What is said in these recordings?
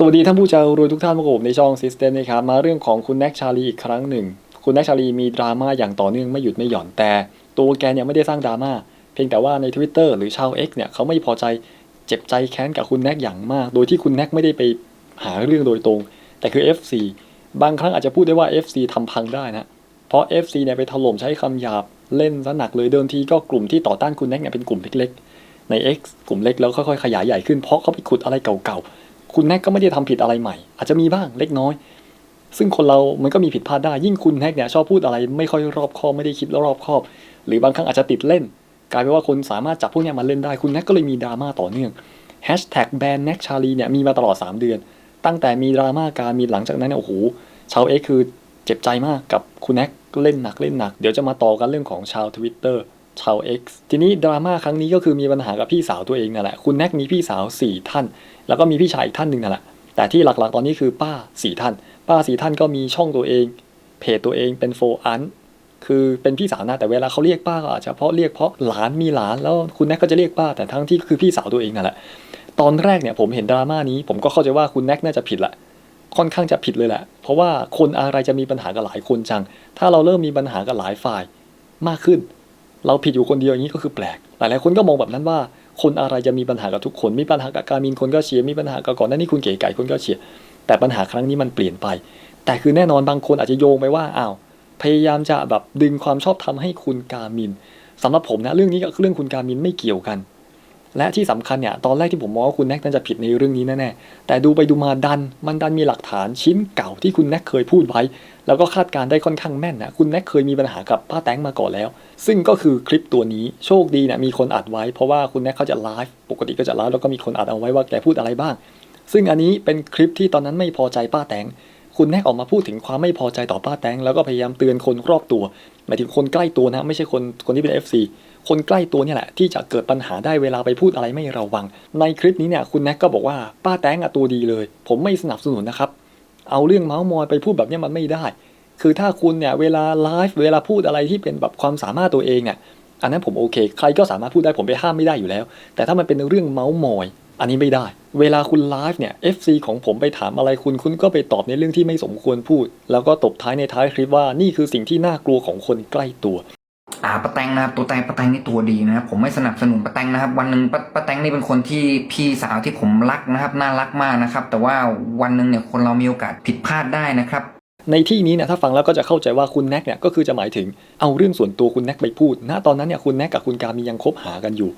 สวัสดีท่านผู้ชมรวยทุกท่านมากับผมในช่อง System นะครับมาเรื่องของคุณแน็กชาลีอีกครั้งหนึ่ง คุณแน็กชาลีมีดราม่าอย่างต่อเนื่องไม่หยุดไม่หย่อนแต่ ตัวแกเนี่ยไม่ได้สร้างดราม่าเพียงแต่ว่าใน Twitter หรือชาว X เนี่ยเขาไม่พอใจเจ็บใจแค้นกับคุณแน็กอย่างมาก โดยที่คุณแน็กไม่ได้ไปหาเรื่องโดยตรง แต่คือ FC บางครั้งอาจจะพูดได้ว่า FC ทำพังได้นะเพราะ FC เนี่ยไปถล่มใช้คำหยาบเล่นซะหนักเลยเดิมทีก็กลุ่มที่ต่อต้านคุณแน็กเนี่ยเป็นกลุ่มเล็กๆใน X กลุ่มเล็กแล้วค่อยๆขยายใหญ่ขึ้นเพราะเขาไปขุดอะไรเก่าๆ คุณแน็กก็ไม่ได้ทำผิดอะไรใหม่ อาจจะมีบ้างเล็กน้อย ซึ่งคนเรามันก็มีผิดพลาดได้ ยิ่งคุณแน็กเนี่ยชอบพูดอะไร ไม่ค่อยรอบคอบไม่ได้คิดรอบคอบ หรือบางครั้งอาจจะติดเล่น กลายเป็นว่าคนสามารถจับพวกเนี้ยมาเล่นได้ คุณแน็กก็เลยมีดราม่าต่อเนื่องแฮชแท็กแบนแน็กชาลีเนี่ยมีมาตลอด 3 เดือน ตั้งแต่มีดราม่าการมีหลังจากนั้นเนี่ยโอ้โหชาวเอ็กคือเจ็บใจมากกับคุณแน็กเล่นหนักเล่นหนัก เดี๋ยวจะมาต่อกันเรื่องของชาวทวิตเตอร์ ชาว X ทีนี้ดราม่าครั้งนี้ก็คือมีปัญหากับพี่สาวตัวเองนั่นแหละ คุณแน็กมีพี่สาว 4 ท่าน แล้วก็มีพี่ชายอีกท่านหนึ่งนั่นแหละ แต่ที่หลักๆ ตอนนี้คือป้าสี่ท่าน ป้าสี่ท่านก็มีช่องตัวเอง เพจตัวเองเป็นโฟอันคือเป็นพี่สาวนะแต่เวลาเขาเรียกป้าก็อาจจะเพราะเรียกเพราะหลานมีหลานแล้วคุณแน็กก็จะเรียกป้า แต่ทั้งที่คือพี่สาวตัวเองนั่นแหละ ตอนแรกเนี่ยผมเห็นดราม่านี้ ผมก็เข้าใจว่าคุณแน็กน่าจะผิดแหละค่อนข้างจะผิดเลยแหละ เพราะว่าคนอะไรจะมีปัญหากับหลายคนจัง ถ้าเราเริ่มมีปัญหากับหลายฝ่ายมากขึ้น เราผิดอยู่คนเดียวอย่างนี้ก็คือแปลก หลายๆคนก็มองแบบนั้นว่า คนอะไรจะมีปัญหากับทุกคน มีปัญหากับการมินคนก็เชียร์ มีปัญหากับก่อนหน้านี้คุณเก๋ไก่คนก็เชียร์ แต่ปัญหาครั้งนี้มันเปลี่ยนไป แต่คือแน่นอนบางคนอาจจะโยงไปว่า อ้าว พยายามจะแบบดึงความชอบธรรมให้คุณกามินสำหรับผมนะเรื่องนี้กับเรื่องคุณกามินไม่เกี่ยวกัน และที่สำคัญเนี่ยตอนแรกที่ผมมองว่าคุณแน็กน่าจะผิดในเรื่องนี้แน่ๆ แต่ดูไปดูมาดัน มันดันมีหลักฐานชิ้นเก่าที่คุณแน็กเคยพูดไว้ แล้วก็คาดการได้ค่อนข้างแม่นนะคุณแน็กเคยมีปัญหากับป้าแตงมาก่อนแล้ว ซึ่งก็คือคลิปตัวนี้โชคดีนี่ยมีคนอัดไว้เพราะว่าคุณแน็กเขาจะไลฟ์ปกติก็จะไลฟ์แล้วก็มีคนอัดเอาไว้ว่าแกพูดอะไรบ้าง ซึ่งอันนี้เป็นคลิปที่ตอนนั้นไม่พอใจป้าแตงคุณแน็กออกมาพูดถึงความไม่พอใจต่อป้าแตงแล้วก็พยายามเตือนคนรอบตัว หมายถึงคนใกล้ตัวนะไม่ใช่คนคนที่เป็น FC คนใกล้ตัวเนี่ยแหละที่จะเกิดปัญหาได้เวลาไปพูดอะไรไม่ระวัง ในคลิปนี้เนี่ยคุณแน็กก็บอกว่าป้าแตงอะตัวดีเลย ผมไม่สนับสนุนนะครับ เอาเรื่องเมาส์มอยไปพูดแบบนี้มันไม่ได้ คือถ้าคุณเนี่ยเวลาไลฟ์เวลาพูดอะไรที่เป็นแบบความสามารถตัวเองเนี่ยอันนั้นผมโอเค ใครก็สามารถพูดได้ผมไปห้ามไม่ได้อยู่แล้ว แต่ถ้ามันเป็นเรื่องเมาส์มอย อันนี้ไม่ได้ เวลาคุณไลฟ์เนี่ย FC ของผมไปถามอะไรคุณคุณก็ไปตอบในเรื่องที่ไม่สมควรพูด แล้วก็ตบท้ายในท้ายคลิปว่านี่คือสิ่งที่น่ากลัวของคนใกล้ตัว อ่าปะแตงนะครับตัวแตงปะแตงนี่ตัวดีนะครับผมไม่สนับสนุนปะแตงนะครับ วันหนึ่งปะปะแตงนี่เป็นคนที่พี่สาวที่ผมรักนะครับ น่ารักมากนะครับ แต่ว่าวันหนึ่งเนี่ยคนเรามีโอกาสผิดพลาดได้นะครับ ในที่นี้เนี่ยถ้าฟังแล้วก็จะเข้าใจว่าคุณแน็กเนี่ยก็คือจะหมายถึงเอาเรื่องส่วนตัวคุณแน็กไปพูดณตอนนั้นเนี่ยคุณแน็กกับคุณกามียังคบหากันอยู่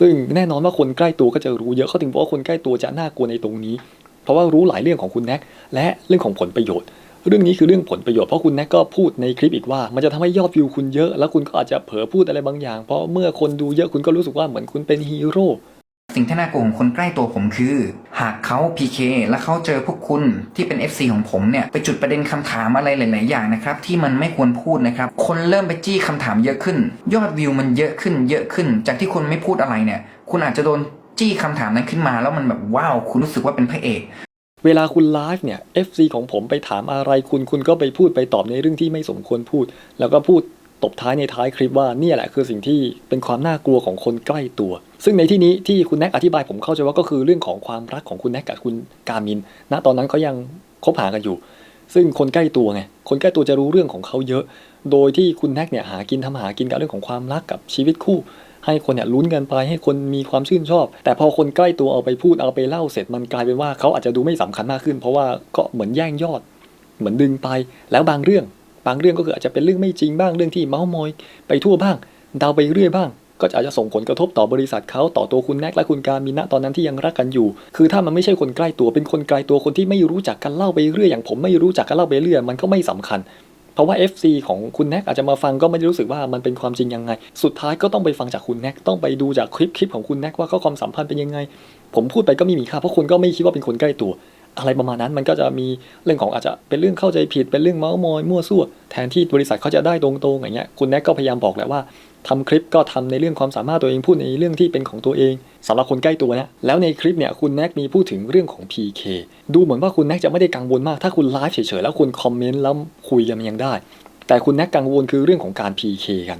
ซึ่งแน่นอนว่าคนใกล้ตัวก็จะรู้เยอะเขาถึงบอกว่าคนใกล้ตัวจะน่ากลัวในตรงนี้ เพราะว่ารู้หลายเรื่องของคุณแน็กและเรื่องของผลประโยชน์ เรื่องนี้คือเรื่องผลประโยชน์เพราะคุณแน็กก็พูดในคลิปอีกว่า มันจะทำให้ยอดวิวคุณเยอะ แล้วคุณก็อาจจะเผลอพูดอะไรบางอย่าง เพราะเมื่อคนดูเยอะคุณก็รู้สึกว่าเหมือนคุณเป็นฮีโร่สิ่งที่น่ากลัวของคนใกล้ตัวผมคือ หากเขา PK และเขาเจอพวกคุณที่เป็น FC ของผมเนี่ย ไปจุดประเด็นคำถามอะไรหลาย ๆ อย่างนะครับ ที่มันไม่ควรพูดนะครับ คนเริ่มไปจี้คำถามเยอะขึ้น ยอดวิวมันเยอะขึ้น เยอะขึ้น จากที่คุณไม่พูดอะไรเนี่ย คุณอาจจะโดนจี้คำถามนั้นขึ้นมา แล้วมันแบบว้าวคุณรู้สึกว่าเป็นพระเอก เวลาคุณไลฟ์เนี่ย FC ของผมไปถามอะไรคุณคุณก็ไปพูดไปตอบในเรื่องที่ไม่สมควรพูด แล้วก็พูดตบท้ายในท้ายคลิปว่าเนี่ยแหละคือสิ่งที่เป็นความน่ากลัวของคนใกล้ตัว ซึ่งในที่นี้ที่คุณแน็กอธิบายผมเข้าใจว่าก็คือเรื่องของความรักของคุณแน็กกับคุณกามินณตอนนั้นเขายังคบหากันอยู่ ซึ่งคนใกล้ตัวไงคนใกล้ตัวจะรู้เรื่องของเขาเยอะ โดยที่คุณแน็กเนี่ยหากินทำหากินกับเรื่องของความรักกับชีวิตคู่ ให้คนเนี่ยลุ้นกันไปให้คนมีความชื่นชอบ แต่พอคนใกล้ตัวเอาไปพูดเอาไปเล่าเสร็จมันกลายเป็นว่าเขาอาจจะดูไม่สำคัญมากขึ้น เพราะว่าก็เหมือนแย่งยอด เหมือนดึงไป แล้วบางเรื่อง บางเรื่องก็คืออาจจะเป็นเรื่องไม่จริงบ้างเรื่องที่เมาส์มอย ไปทั่วบ้างเดาไปเรื่อยบ้าง ก็อาจจะส่งผลกระทบต่อบริษัทเขาต่อตัวคุณแน็กและคุณการมินณตอนนั้นที่ยังรักกันอยู่ คือถ้ามันไม่ใช่คนใกล้ตัวเป็นคนไกลตัวคนที่ไม่รู้จักกันเล่าไปเรื่อยอย่างผมไม่รู้จักกันเล่าไปเรื่อยมันก็ไม่สำคัญ เพราะว่า FC ของคุณแน็กอาจจะมาฟังก็ไม่ได้รู้สึกว่ามันเป็นความจริงยังไง สุดท้ายก็ต้องไปฟังจากคุณแน็กต้องไปดูจากคลิปคลิปของคุณแน็กว่าเขาความสัมพันธ์เป็นยังไง ผมพูดไปก็ไม่มีค่าเพราะคนก็ไม่คิดว่าเป็นคนใกล้ตัว อะไรประมาณนั้นมันก็จะมีเรื่องของอาจจะเป็นเรื่องเข้าใจผิด เป็นเรื่องเมาส์มอยมั่วซั่วแทนที่บริษัทเขาจะได้ตรงๆอย่างเงี้ยคุณแน็กก็พยายามบอกแหละว่าทำคลิปก็ทำในเรื่องความสามารถตัวเองพูดในเรื่องที่เป็นของตัวเองสำหรับคนใกล้ตัวนะแล้วในคลิปเนี่ยคุณแน็กมีพูดถึงเรื่องของ PK ดูเหมือนว่าคุณแน็กจะไม่ได้กังวลมากถ้าคุณไลฟ์เฉยๆแล้วคุณคอมเมนต์แล้วคุยกันยังได้ แต่คุณแน็กกังวลคือเรื่องของการ PK กัน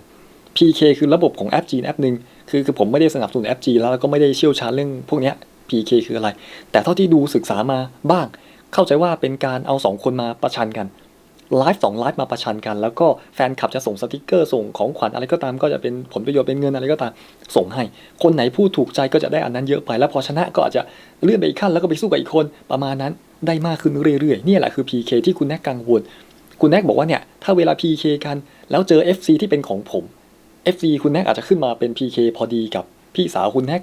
PK คือระบบของแอปจีนแอปหนึ่งคือคือผมไม่ได้สนับสนุนแอปจีนแล้วก็ไม่ได้เชี่ยวชาญเรื่องพวกนี้ PK คืออะไร แต่เท่าที่ดูศึกษามาบ้าง เข้าใจว่าเป็นการเอาสองคนมาประชันกันไลฟ์สองไลฟ์มาประชันกัน แล้วก็แฟนคลับจะส่งสติกเกอร์ส่งของขวัญอะไรก็ตาม ก็จะเป็นผลประโยชน์เป็นเงินอะไรก็ตาม ส่งให้ คนไหนพูดถูกใจก็จะได้อันนั้นเยอะไป แล้วพอชนะก็อาจจะเลื่อนไปอีกขั้นแล้วก็ไปสู้กับอีกคนประมาณนั้นได้มากขึ้นเรื่อยๆนี่แหละคือ PK ที่คุณแนกกังวลคุณแนกบอกว่าเนี่ยถ้าเวลา PK กัน แล้วเจอ FC ที่เป็นของผม FC คุณแนกอาจจะขึ้นมาเป็น PK พอดีกับพี่สาวคุณแนก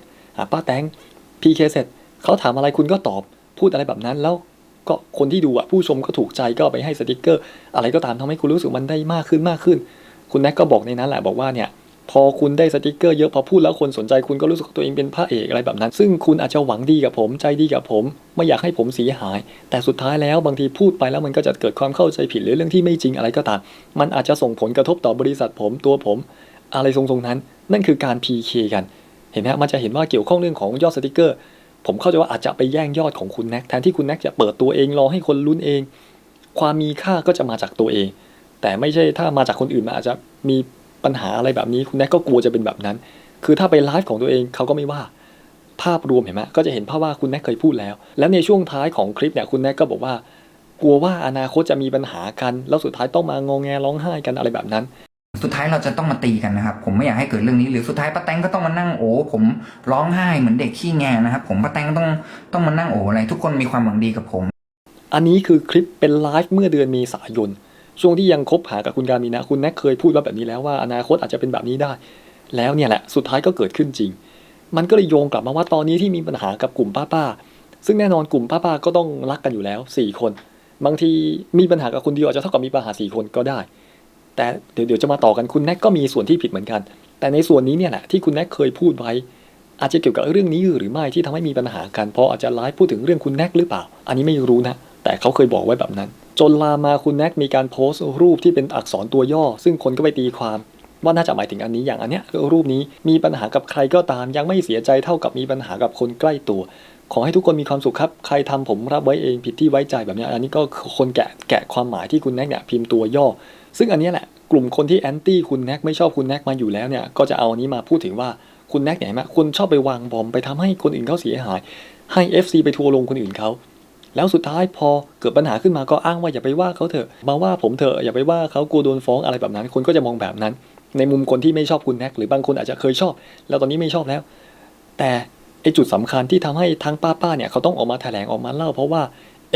ป้าแตง PK เคเสร็จเขาถามอะไรคุณก็ตอบพูดอะไรแบบนั้นแล้วก็คนที่ดูอะผู้ชมก็ถูกใจก็ไปให้สติกเกอร์ อะไรก็ตามทำให้คุณรู้สึกมันได้มากขึ้นมากขึ้น คุณแนกก็บอกในนั้นแหละบอกว่าเนี่ยพอคุณได้สติกเกอร์เยอะพอพูดแล้วคนสนใจคุณก็รู้สึกตัวเองเป็นพระเอกอะไรแบบนั้น ซึ่งคุณอาจจะหวังดีกับผมใจดีกับผม ไม่อยากให้ผมเสียหาย แต่สุดท้ายแล้วบางทีพูดไปแล้วมันก็จะเกิดความเข้าใจผิดหรือเรื่องที่ไม่จริงอะไรก็ตาม มันอาจจะส่งผลกระทบต่อบริษัทผมตัวผม อะไรทรงๆนั้น นั่นคือการ PK กัน เห็นไหมฮะมันจะเห็นว่าเกี่ยวข้องเรื่องของยอดสติกเกอร์ ผมเข้าใจว่าอาจจะไปแย่งยอดของคุณแน็กแทนที่คุณแน็กจะเปิดตัวเองรอให้คนลุ้นเอง ความมีค่าก็จะมาจากตัวเอง แต่ไม่ใช่ถ้ามาจากคนอื่นมันอาจจะมีปัญหาอะไรแบบนี้คุณแน็กก็กลัวจะเป็นแบบนั้น คือถ้าไปไลฟ์ของตัวเองเขาก็ไม่ว่า ภาพรวมเห็นไหมก็จะเห็นภาพว่าคุณแน็กเคยพูดแล้ว แล้วในช่วงท้ายของคลิปเนี่ยคุณแน็กก็บอกว่ากลัวว่าอนาคตจะมีปัญหากัน แล้วสุดท้ายต้องมางองแงร้องไห้กันอะไรแบบนั้น สุดท้ายเราจะต้องมาตีกันนะครับ ผมไม่อยากให้เกิดเรื่องนี้ หรือสุดท้ายป้าแตงก็ต้องมานั่งโอ้ผมร้องไห้เหมือนเด็กขี้แงนะครับ ผมป้าแตงก็ต้องต้องมานั่งโอ้อะไร ทุกคนมีความหวังดีกับผม อันนี้คือคลิปเป็นไลฟ์เมื่อเดือนเมษายน ช่วงที่ยังคบหากับคุณการมีนะ คุณแน็กเคยพูดว่าแบบนี้แล้วว่าอนาคตอาจจะเป็นแบบนี้ได้ แล้วเนี่ยแหละสุดท้ายก็เกิดขึ้นจริง มันก็เลยโยงกลับมาว่าตอนนี้ที่มีปัญหากับกลุ่มป้าๆซึ่งแน่นอนกลุ่มป้าๆก็ต้องรักกันอยู่แล้ว 4 คน บางทีมีปัญหากับคนเดียวอาจจะเท่ากับมีปัญหา4คนก็ได้ แต่เดี๋ยวจะมาต่อกันคุณแน็กก็มีส่วนที่ผิดเหมือนกัน แต่ในส่วนนี้เนี่ยแหละที่คุณแน็กเคยพูดไว้ อาจจะเกี่ยวกับเรื่องนี้หรือไม่ที่ทำให้มีปัญหากันเพราะอาจจะไลฟ์พูดถึงเรื่องคุณแน็กหรือเปล่า อันนี้ไม่รู้นะ แต่เขาเคยบอกไว้แบบนั้น จนลามาคุณแน็กมีการโพสต์รูปที่เป็นอักษรตัวย่อ ซึ่งคนก็ไปตีความว่าน่าจะหมายถึงอันนี้อย่างอันเนี้ยรูปนี้มีปัญหากับใครก็ตาม ยังไม่เสียใจเท่ากับมีปัญหากับคนใกล้ตัว ขอให้ทุกคนมีความสุขครับ ใครทำผมรับไว้เองผิดที่ไว้ใจแบบนี้ อันนี้ก็คนแกะแกะความหมายที่คุณแน็กเนี่ยพิมพ์ตัวย่อ ซึ่งอันนี้แหละกลุ่มคนที่แอนตี้คุณแน็กไม่ชอบคุณแน็กมาอยู่แล้วเนี่ยก็จะเอาอันนี้มาพูดถึงว่าคุณแน็กเนี่ยเห็นไหมคุณชอบไปวางบอมไปทำให้คนอื่นเขาเสียหาย ให้ FC ไปทัวร์ลงคนอื่นเขาแล้วสุดท้ายพอเกิดปัญหาขึ้นมาก็อ้างว่าอย่าไปว่าเขาเถอะมาว่าผมเถอะอย่าไปว่าเขากลัวโดนฟ้องอะไรแบบนั้น คนก็จะมองแบบนั้น ในมุมคนที่ไม่ชอบคุณแน็กหรือบางคนอาจจะเคยชอบ แล้วตอนนี้ไม่ชอบแล้ว แต่ไอจุดสำคัญที่ทำให้ทั้งป้าป้าเนี่ยเขาต้องออกมาแถลงออกมาเล่าเพราะว่า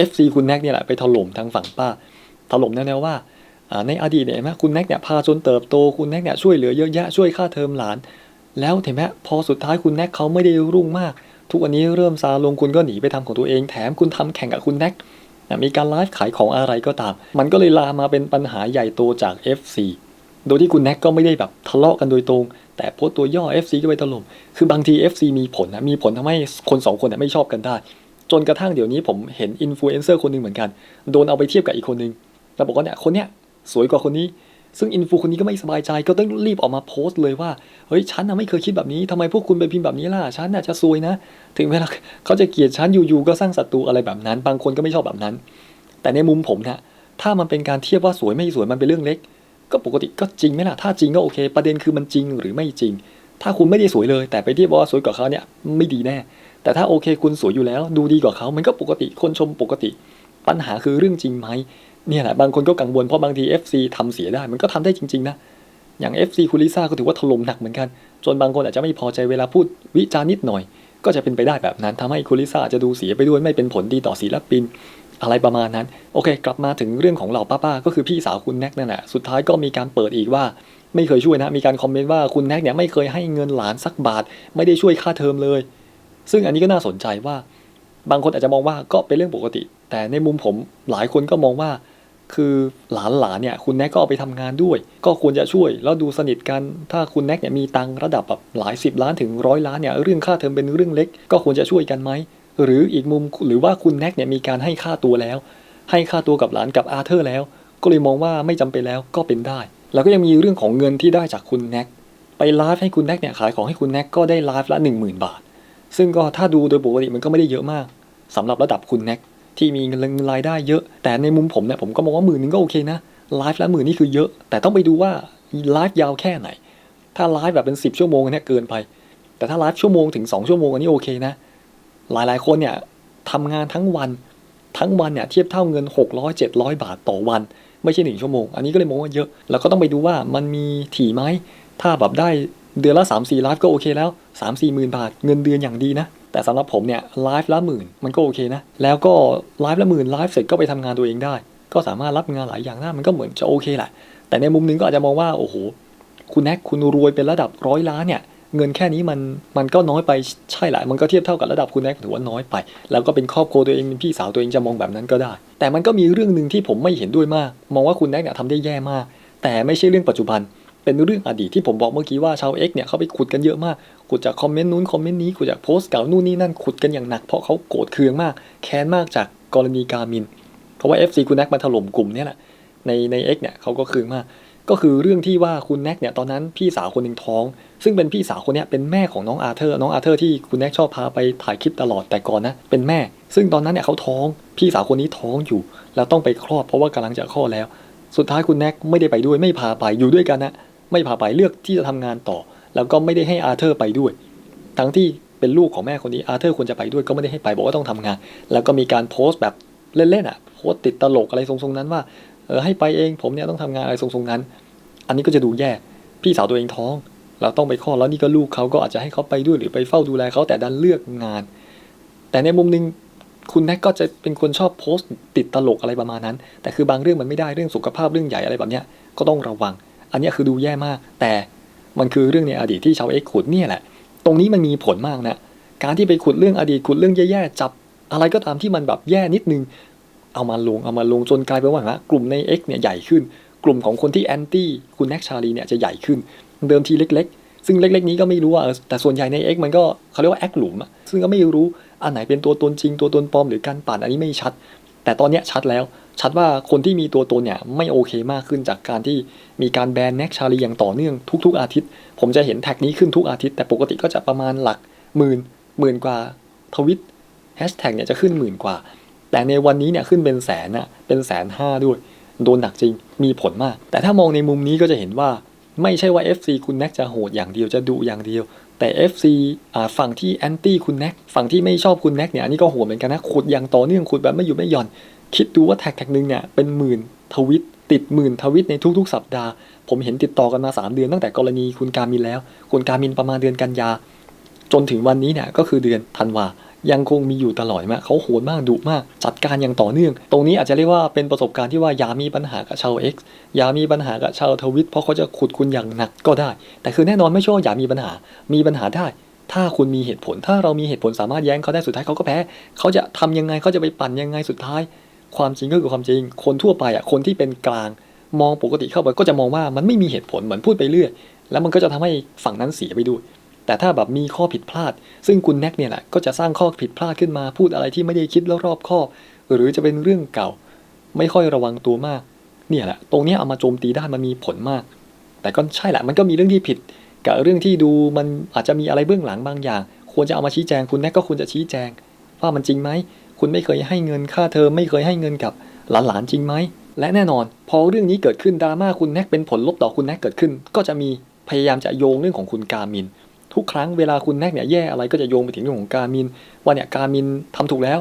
FC คุณแน็กเนี่ยแหละไปถล่มทางฝั่งป้าถล่มแนวๆว่า ในอดีตเนี่ยเห็นไหมคุณแน็กเนี่ยพาจนเติบโตคุณแน็กเนี่ยช่วยเหลือเยอะแยะช่วยค่าเทอมหลาน แล้วเห็นไหมพอสุดท้ายคุณแน็กเขาไม่ได้รุ่งมาก ทุกวันนี้เริ่มซาลงคุณก็หนีไปทำของตัวเองแถมคุณทำแข่งกับคุณแน็กมีการไลฟ์ขายของอะไรก็ตาม มันก็เลยลามมาเป็นปัญหาใหญ่โตจาก FC โดยที่คุณแน็กก็ไม่ได้แบบทะเลาะกันโดยตรง แต่โพสต์ตัวย่อ FC ก็ไปถล่มคือบางที FC มีผลนะมีผลทำให้คนสองคนเนี่ยไม่ชอบกันได้ จนกระทั่งเดี๋ยวนี้ผมเห็นอินฟลูเอนเซอร์คนหนึ่งเหมือนกัน โดนเอาไปเทียบกับอีกคนนึงแล้วบอกว่าเนี่ยคนเนี้ย สวยกว่าคนนี้ ซึ่งอินฟูคนนี้ก็ไม่สบายใจ ก็ต้องรีบออกมาโพสต์เลยว่า เฮ้ย ฉันนะไม่เคยคิดแบบนี้ทำไมพวกคุณไปพิมพ์แบบนี้ล่ะ ฉันน่ะจะซวยนะ ถึงเวลาเขาจะเกลียดฉันอยู่ๆก็สร้างศัตรูอะไรแบบนั้น บางคนก็ไม่ชอบแบบนั้น แต่ในมุมผมนะถ้ามันเป็นการเทียบว่าสวยไม่สวยมันเป็นเรื่องเล็ก ก็ปกติก็จริงไหมล่ะ ถ้าจริงก็โอเค ประเด็นคือมันจริงหรือไม่จริง ถ้าคุณไม่ได้สวยเลย แต่ไปเทียบว่าสวยกว่าเขาเนี่ยไม่ดีแน่ แต่ถ้าโอเค คุณสวยอยู่แล้ว ดูดีกว่าเขามันก็ปกติคนชมปกติ ปัญหาคือเรื่องจริงไหม เนี่ยแหละบางคนก็กังวลเพราะบางที FC ทำเสียได้ มันก็ทำได้จริง ๆ นะ อย่าง FC คุลิซ่าก็ถือว่าถล่มหนักเหมือนกัน จนบางคนอาจจะไม่พอใจเวลาพูดวิจารณ์นิดหน่อย ก็จะเป็นไปได้แบบนั้นทำให้คุลิซ่าจจะดูเสียไปด้วยไม่เป็นผลดีต่อศิลปิน อะไรประมาณนั้น โอเค กลับมาถึงเรื่องของเหล่าป้าๆก็คือพี่สาวคุณแน็กนั่นแหละสุดท้ายก็มีการเปิดอีกว่าไม่เคยช่วยนะ มีการคอมเมนต์ว่าคุณแน็กเนี่ยไม่เคยให้เงินหลานสักบาท ไม่ได้ช่วยค่าเทอมเลย ซึ่งอันนี้ก็น่าสนใจว่า บางคนอาจจะมองว่าก็เป็นเรื่องปกติ แต่ในมุมผมหลายคนก็มองว่า คือหลานหลานๆเนี่ยคุณแน็กก็เอาไปทำงานด้วย ก็ควรจะช่วยแล้วดูสนิทกัน ถ้าคุณแน็กเนี่ยมีตังระดับแบบหลายสิบล้านถึงร้อยล้านเนี่ยเรื่องค่าเทอมเป็นเรื่องเล็ก ก็ควรจะช่วยกันไหมหรืออีกมุมหรือว่าคุณแน็กเนี่ยมีการให้ค่าตัวแล้ว ให้ค่าตัวกับหลานกับอาเธอร์แล้ว ก็เลยมองว่าไม่จำเป็นแล้วก็เป็นได้ แล้วก็ยังมีเรื่องของเงินที่ได้จากคุณแน็กไปไลฟ์ให้คุณแน็กเนี่ยขายของให้คุณแน็กก็ได้ไลฟ์ละ 1 0,000 บาท ซึ่งก็ถ้าดูโดยปกติมันก็ไม่ได้เยอะมากสำหรับระดับคุณแน็ก ที่มีเงินรายได้เยอะ แต่ในมุมผมเนี่ยผมก็มองว่าหมื่นนึงก็โอเคนะไลฟ์ละหมื่นนี่คือเยอะ แต่ต้องไปดูว่าไลฟ์ยาวแค่ไหน ถ้าไลฟ์แบบเป็น 10 ชั่วโมงเนี่ยเกินไป แต่ถ้าไลฟ์ชั่วโมงถึง 2 ชั่วโมงอันนี้โอเคนะ หลายๆคนเนี่ยทำงานทั้งวันทั้งวันเนี่ยเทียบเท่าเงิน 600 700 บาทต่อวัน ไม่ใช่หนึ่งชั่วโมง อันนี้ก็เลยมองว่าเยอะ แล้วก็ต้องไปดูว่ามันมีถี่ไหมถ้าแบบได้เดือนละ 3 4ล้านก็โอเคแล้ว 3 4หมื่นบาทเงินเดือนอย่างดีนะ แต่สำหรับผมเนี่ยไลฟ์ละหมื่นมันก็โอเคนะ แล้วก็ไลฟ์ละหมื่นไลฟ์เสร็จก็ไปทำงานตัวเองได้ ก็สามารถรับงานหลายอย่างได้มันก็เหมือนจะโอเคแหละ แต่ในมุมหนึงก็อาจจะมองว่าโอ้โหคุณแน็กคุณรวยเป็นระดับร้อยล้านเนี่ยเงินแค่นี้มันมันก็น้อยไปใช่แหละมันก็เทียบเท่ากับระดับคุณแน็กถือว่าน้อยไป แล้วก็เป็นครอบครัวตัวเองเป็นพี่สาวตัวเองจะมองแบบนั้นก็ได้ แต่มันก็มีเรื่องหนึ่งที่ผมไม่เห็นด้วยมาก มองว่าคุณแน็กเนี่ยทำได้แย่มาก แต่ไม่ใช่เรื่องปัจจุบัน เป็นเรื่องอดีตที่ผมบอกเมื่อกี้ว่าชาวเอ็กเนี่ยเขาไปขุดกันเยอะมากขุดจากคอมเมนต์นู้นคอมเมนต์นี้ขุดจากโพสต์เก่านู่นนี่นั่นขุดกันอย่างหนักเพราะเขาโกรธเคืองมาก แค้นมากจากกรณีการมิน เพราะว่า FC คุณแน็กมาถล่มกลุ่มเนี่ยแหละในใน X เนี่ยเขาก็เคืองมาก ก็คือเรื่องที่ว่าคุณแน็กเนี่ยตอนนั้นพี่สาวคนหนึ่งท้อง ซึ่งเป็นพี่สาวคนนี้เป็นแม่ของน้องอาเธอร์น้องอาเธอร์ที่คุณแน็กชอบพาไปถ่ายคลิปตลอดแต่ก่อนนะเป็นแม่ ซึ่งตอนนั้นเนี่ยเขาท้อง พี่สาวคนนี้ท้องอยู่ แล้วต้องไปคลอดเพราะว่ากำลังจะคลอดแล้ว สุดท้ายคุณแน็กไม่ได้ไปด้วยไม่พาไปอยู่ด้วยกันนะ ไม่พาไปเลือกที่จะทำงานต่อ แล้วก็ไม่ได้ให้อาเธอร์ไปด้วย ทั้งที่เป็นลูกของแม่คนนี้อาเธอร์ควรจะไปด้วยก็ไม่ได้ให้ไปบอกว่าต้องทำงาน แล้วก็มีการโพสต์แบบเล่นๆอะโพสต์ติดตลกอะไรทรงๆนั้นว่าเออให้ไปเองผมเนี่ยต้องทำงานอะไรทรงๆนั้น อันนี้ก็จะดูแย่พี่สาวตัวเองท้อง เราต้องไปคลอดแล้วนี่ก็ลูกเขาก็อาจจะให้เขาไปด้วยหรือไปเฝ้าดูแลเขาแต่ดันเลือกงาน แต่ในมุมหนึงคุณแน็กก็จะเป็นคนชอบโพสต์ติดตลกอะไรประมาณนั้น แต่คือบางเรื่องมันไม่ได้เรื่องสุขภาพเรื่องใหญ่อะไรแบบเนี้ยก็ต้องระวัง อันนี้คือดูแย่มาก แต่มันคือเรื่องในอดีตที่ชาวเอ็กขุดเนี่ยแหละ ตรงนี้มันมีผลมากนะ การที่ไปขุดเรื่องอดีตขุดเรื่องแย่ๆจับ อะไรก็ตามที่มันแบบแย่นิดนึง เอามาลงเอามาลงจนกลายเป็นว่าฮะกลุ่มใน X เนี่ยใหญ่ขึ้น กลุ่มของคนที่แอนตี้คุณแน็กชาลีเนี่ยจะใหญ่ขึ้น เดิมทีเล็ก ๆ ซึ่งเล็ก ๆ นี้ก็ไม่รู้ว่าแต่ส่วนใหญ่ใน X มันก็เขาเรียกว่า X หลุมซึ่งก็ไม่รู้อันไหนเป็นตัวตนจริงตัวตนปลอมหรือการปั่นอันนี้ไม่ชัด แต่ตอนนี้ชัดแล้วชัดว่าคนที่มีตัวตนเนี่ยไม่โอเคมากขึ้นจากการที่มีการแบนแน็กชาลีอย่างต่อเนื่องทุก ๆ อาทิตย์ ผมจะเห็นแท็กนี้ขึ้นทุกอาทิตย์แต่ปกติก็จะประมาณหลักหมื่นหมื่นกว่าทวิตแฮชแท็กเนี่ยจะขึ้นหมื่นกว่า แต่ในวันนี้เนี่ยขึ้นเป็นแสนอะเป็นแสนห้าด้วย โดนหนักจริงมีผลมาก แต่ถ้ามองในมุมนี้ก็จะเห็นว่า ไม่ใช่ว่า FC คุณแน็กจะโหดอย่างเดียวจะดุอย่างเดียว แต่ FC อ่าฝั่งที่แอนตี้คุณแน็กฝั่งที่ไม่ชอบคุณแน็กเนี่ยอันนี้ก็โหดเหมือนกันนะขุดอย่างต่อเนื่องขุดแบบไม่หยุดไม่หย่อน คิดดูว่าแท็กแท็กหนึ่งเนี่ยเป็นหมื่นทวิตติดหมื่นทวิตในทุกๆ สัปดาห์ ผมเห็นติดต่อกันมา 3 เดือนตั้งแต่กรณีคุณการมินแล้ว คุณการมินประมาณเดือนกันยา จนถึงวันนี้เนี่ยก็คือเดือนธันวา ยังคงมีอยู่ตลอดมากเขาโหดมากดุมาก จัดการอย่างต่อเนื่อง ตรงนี้อาจจะเรียกว่าเป็นประสบการณ์ที่ว่าอย่ามีปัญหากับชาว X อย่ามีปัญหากับชาวทวิต เพราะเขาจะขุดคุณอย่างหนักก็ได้ แต่คือแน่นอนไม่ใช่ว่าอย่ามีปัญหา มีปัญหาได้ ถ้าคุณมีเหตุผล ถ้าเรามีเหตุผลสามารถแย้งเขาได้สุดท้ายเขาก็แพ้ เขาจะทำยังไงเขาจะไปปั่นยังไงสุดท้าย ความจริงก็คือความจริง คนทั่วไปอะคนที่เป็นกลาง มองปกติเข้าไปก็จะมองว่ามันไม่มีเหตุผลเหมือนพูดไปเรื่อยแล้วมันก็จะทำให้ฝั่งนั้นเสียไปด้วย แต่ถ้าแบบมีข้อผิดพลาด ซึ่งคุณแน็กเนี่ยแหละก็จะสร้างข้อผิดพลาดขึ้นมาพูดอะไรที่ไม่ได้คิดแล้วรอบคอบหรือจะเป็นเรื่องเก่า ไม่ค่อยระวังตัวมาก เนี่ยแหละ ตรงนี้เอามาโจมตีได้มันมีผลมาก แต่ก็ใช่แหละมันก็มีเรื่องที่ผิด กับเรื่องที่ดูมันอาจจะมีอะไรเบื้องหลังบางอย่าง ควรจะเอามาชี้แจงคุณแน็กก็ควรจะชี้แจง ว่ามันจริงไหมคุณไม่เคยให้เงินค่าเทอมไม่เคยให้เงินกับหลานๆจริงไหมและแน่นอน พอเรื่องนี้เกิดขึ้นดราม่าคุณแน็กเป็นผลลบต่อคุณแน็กเกิดขึ้น ก็จะมีพยายามจะโยงเรื่องของคุณกามิน ทุกครั้งเวลาคุณแน็กเนี่ยแย่อะไรก็จะโยงไปถึงเรื่องของการมินว่าเนี่ยการมินทำถูกแล้ว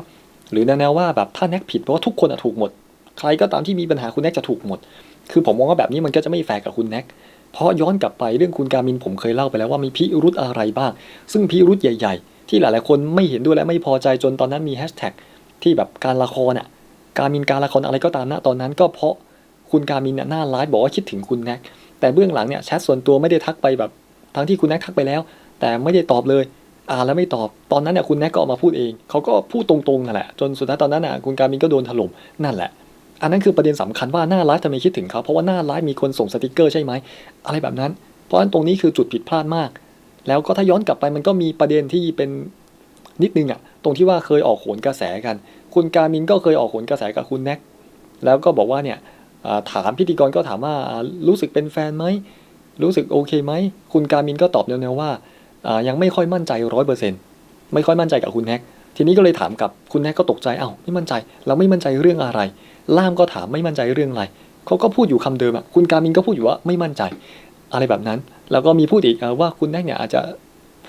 หรือแนวว่าแบบถ้าแน็กผิดเพราะว่าทุกคนอะถูกหมด ใครก็ตามที่มีปัญหาคุณแน็กจะถูกหมด คือผมมองว่าแบบนี้มันก็จะไม่แฟร์กับคุณแน็กเพราะย้อนกลับไปเรื่องคุณการมินผมเคยเล่าไปแล้วว่ามีพิรุธอะไรบ้าง ซึ่งพิรุธใหญ่ ๆ ที่หลายๆคนไม่เห็นด้วยและไม่พอใจจนตอนนั้นมีแฮชแท็กที่แบบการละครอะการมินการละครอะไรก็ตามนะตอนนั้นก็เพราะคุณการมินเนี่ยหน้าไลฟ์บอกว่าคิดถึงคุณแน็กแต่เบื้องหลังเนี่ยแชทส่วนตัวไม่ได้ทักไปแบบทั้งที่คุณแน็กทักไปแล้ว แต่ไม่ได้ตอบเลยอ่านแล้วไม่ตอบ ตอนนั้นเนี่ยคุณแน็กก็ออกมาพูดเอง เขาก็พูดตรงๆนั่นแหละ จนสุดท้ายตอนนั้นน่ะคุณการมินก็โดนถล่มนั่นแหละ อันนั้นคือประเด็นสำคัญว่าหน้าไลฟ์ทำไมคิดถึงเขาเพราะว่าหน้าไลฟ์มีคนส่งสติกเกอร์ใช่ไหม อะไรแบบนั้น เพราะฉะนั้นตรงนี้คือจุดผิดพลาดมาก แล้วก็ถ้าย้อนกลับไปมันก็มีประเด็นที่เป็นนิดนึงอะตรงที่ว่าเคยออกโหนกระแสกัน คุณการมินก็เคยออกโหนกระแสกับคุณแน็ก แล้วก็บอกว่าเนี่ยถามพิธีกรก็ถามว่ารู้สึกเป็นแฟนไหม รู้สึกโอเคไหม คุณการมินก็ตอบแนวๆว่า ยังไม่ค่อยมั่นใจร้อยเปอร์เซ็นต์ไม่ค่อยมั่นใจกับคุณแน็กทีนี้ก็เลยถามกับคุณแน็กก็ตกใจเอ้าไม่มั่นใจเราไม่มั่นใจเรื่องอะไร ล่ามก็ถามไม่มั่นใจเรื่องอะไรเขาก็พูดอยู่คำเดิมอะคุณการมินก็พูดอยู่ว่าไม่มั่นใจ อะไรแบบนั้น แล้วก็มีพูดอีกอว่าคุณแน็กเนี่ยอาจจะ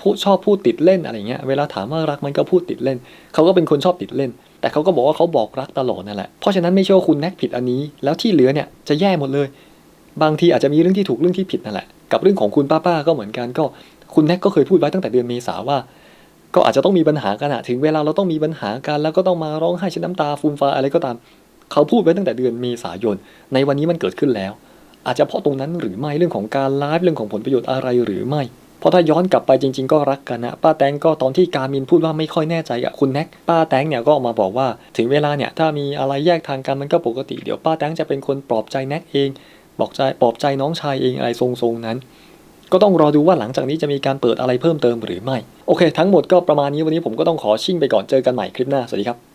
พูดชอบพูดติดเล่นอะไรเงี้ยเวลาถามว่ารักมันก็พูดติดเล่นเขาก็เป็นคนชอบติดเล่น แต่เขาก็บอกว่าเขาบอกรักตลอดนั่นแหละเพราะฉะนั้นไม่เชื่อคุณแนกผิดอันนี้ แล้วที่เหลือเนี่ยจะแย่หมดเลย บางทีอาจจะมีเรื่องที่ถูกเรื่องที่ผิดนั่นแหละกับเรื่องของคุณป้าป้าๆก็เหมือนกันก็ คุณแน็กก็เคยพูดไว้ตั้งแต่เดือนเมษาว่า ก็อาจจะต้องมีปัญหากันอะถึงเวลาเราต้องมีปัญหากัน แล้วก็ต้องมาร้องไห้เช็ดน้ำตาฟูมฟาอะไรก็ตาม เขาพูดไว้ตั้งแต่เดือนเมษายน ในวันนี้มันเกิดขึ้นแล้ว อาจจะเพราะตรงนั้นหรือไม่เรื่องของการไลฟ์เรื่องของผลประโยชน์อะไรหรือไม่เพราะถ้าย้อนกลับไปจริง ๆ ก็รักกันนะป้าแตงก็ตอนที่การมินพูดว่าไม่ค่อยแน่ใจกับคุณแน็กป้าแตงเนี่ยก็ออกมาบอกว่า ถึงเวลาเนี่ยถ้ามีอะไรแยกทางกันมันก็ปกติเดี๋ยวป้าแตงจะเป็นคนปลอบใจแน็กเองบอกใจปลอบใจน้องชายเองอะไรทรงๆนั้น ก็ต้องรอดูว่าหลังจากนี้จะมีการเปิดอะไรเพิ่มเติมหรือไม่ โอเค ทั้งหมดก็ประมาณนี้วันนี้ผมก็ต้องขอชิ่งไปก่อนเจอกันใหม่คลิปหน้า สวัสดีครับ